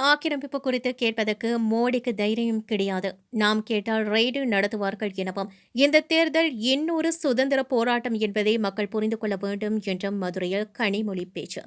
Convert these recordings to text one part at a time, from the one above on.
ஆக்கிரமிப்பு குறித்து கேட்பதற்கு மோடிக்கு தைரியம் கிடையாது. நாம் கேட்டால் ரெய்டு நடத்துவார்கள் எனவும் இந்த தேர்தல் இன்னொரு சுதந்திர போராட்டம் என்பதை மக்கள் புரிந்து கொள்ள வேண்டும் என்றும் மதுரையில் கனிமொழி பேச்சு.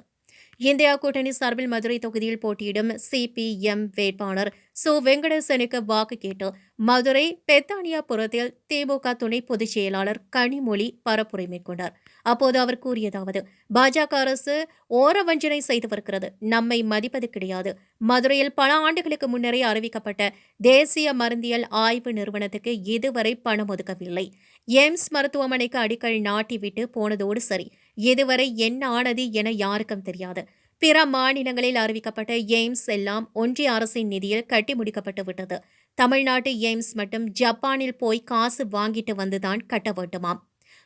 இந்தியா கூட்டணி சார்பில் மதுரை தொகுதியில் போட்டியிடும் சிபிஎம் வேட்பாளர் சு. வெங்கடேசனுக்கு வாக்கு கேட்டு மதுரை பெத்தானியாபுரத்தில் திமுக துணை பொதுச் செயலாளர் கனிமொழி பரப்புரை மேற்கொண்டார். அப்போது அவர் கூறியதாவது பாஜக அரசு ஓரவஞ்சனை செய்து வருகிறது. நம்மை மதிப்பது கிடையாது. மதுரையில் பல ஆண்டுகளுக்கு முன்னரே அறிவிக்கப்பட்ட தேசிய மருந்தியல் ஆய்வு நிறுவனத்துக்கு இதுவரை பணம் ஒதுக்கவில்லை. எய்ம்ஸ் மருத்துவமனைக்கு அடிக்கல் நாட்டிவிட்டு போனதோடு சரி. இதுவரை என்ன ஆனது என யாருக்கும் தெரியாது. பிற மாநிலங்களில் அறிவிக்கப்பட்ட எய்ம்ஸ் எல்லாம் ஒன்றிய அரசின் நிதியில் கட்டி முடிக்கப்பட்டு விட்டது. தமிழ்நாட்டு எய்ம்ஸ் மட்டும் ஜப்பானில் போய் காசு வாங்கிட்டு வந்துதான் கட்ட வேண்டுமாம்.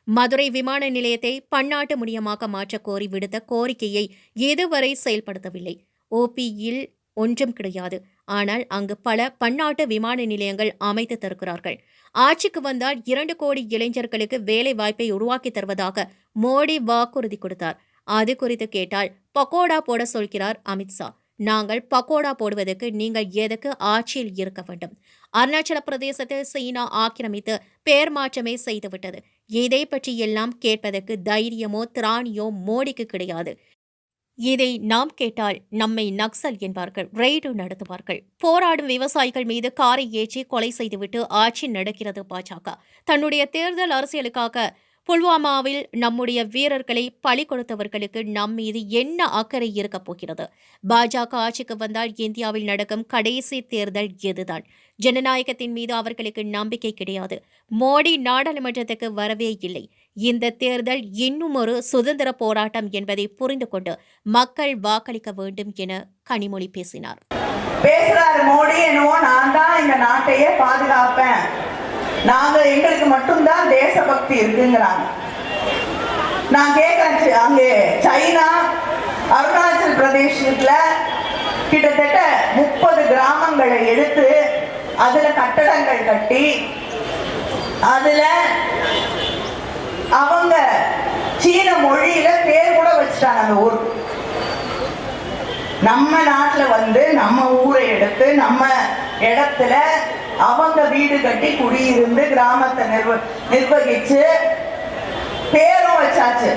மதுரை விமான நிலையத்தை பன்னாட்டு முடியமாக மாற்ற கோரி விடுத்த கோரிக்கையை இதுவரை செயல்படுத்தவில்லை. ஓபியில் ஒன்றும் கிடையாது. ஆனால் அங்கு பல பன்னாட்டு விமான நிலையங்கள் அமைத்து தருகிறார்கள். ஆட்சிக்கு வந்தால் இரண்டு கோடி இளைஞர்களுக்கு வேலை வாய்ப்பை உருவாக்கி தருவதாக மோடி வாக்குறுதி கொடுத்தார். அது குறித்து கேட்டால் பக்கோடா போட சொல்கிறார் அமித்ஷா நாங்கள் பக்கோடா போடுவதற்கு நீங்கள் எதுக்கு ஆட்சியில் இருக்க வேண்டும்? அருணாச்சல பிரதேசத்தில் சீனா ஆக்கிரமித்து பெயர் மாற்றமே செய்துவிட்டது இதை பற்றி எல்லாம் கேட்பதற்கு தைரியமோ திராணியோ மோடிக்கு கிடையாது. இதை நாம் கேட்டால் நம்மை நக்சல் என்பார்கள் ரெய்டு நடத்துவார்கள். போராடும் விவசாயிகள் மீது காரை ஏற்றி கொலை செய்துவிட்டு ஆட்சி நடக்கிறது பாஜக தன்னுடைய தேர்தல் அரசியலுக்காக புல்வாமாவில் நம்முடைய வீரர்களை பலி கொடுத்தவர்களுக்கு நம் மீது என்ன அக்கறை இருக்கப் போகிறது? பாஜக ஆட்சிக்கு வந்தால் இந்தியாவில் நடக்கும் கடைசி தேர்தல் இதுதான் ஜனநாயகத்தின் மீது அவர்களுக்கு நம்பிக்கை கிடையாது. மோடி நாடாளுமன்றத்துக்கு வரவே இல்லை. இந்த தேர்தல் இன்னும் ஒரு சுதந்திர போராட்டம் என்பதை புரிந்து கொண்டு மக்கள் வாக்களிக்க வேண்டும் என கனிமொழி பேசினார். பேசுறாரு மோடி என்னவோ நான் தான் இந்த நாட்டையே பாதுகாப்பேன். நாங்க எங்களுக்கு மட்டும்தான் தேசபக்தி இருக்குங்கிறாங்க. நான் கேட்கறேன் அங்கே சைனா அருணாச்சல் பிரதேசத்துல கிட்டத்தட்ட முப்பது கிராமங்களை எடுத்து அதுல கட்டடங்கள் கட்டி அதுல அவங்க சீன மொழியில பேர் கூட வச்சுட்டாங்க அந்த ஊர். நம்ம நாட்டுல வந்து நம்ம ஊரை எடுத்து நம்ம இடத்துல அவங்க வீடு கட்டி குடியிருந்து கிராமத்தை நிர்வ நிர்வகிச்சு பேரும் வச்சாச்சு.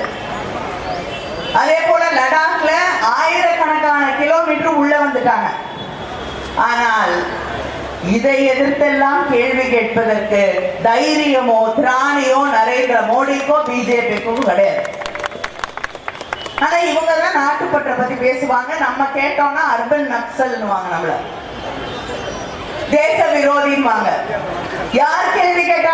அதே போல லடாக்ல ஆயிரக்கணக்கான கிலோமீட்டர் உள்ள வந்துட்டாங்க. ஆனால் இதை எதிர்த்தெல்லாம் கேள்வி கேட்பதற்கு தைரியமோ திராணியோ நரேந்திர மோடிக்கோ பிஜேபிக்கும் கிடையாது. ஆனா இவங்க தான் நாட்டுப்பற்ற பத்தி பேசுவாங்க. நம்ம கேட்டோம்னா அர்பன் நக்சல்னுவாங்க நம்மள. தேச விரோதிம்பாங்க. யார் கேள்வி கேட்க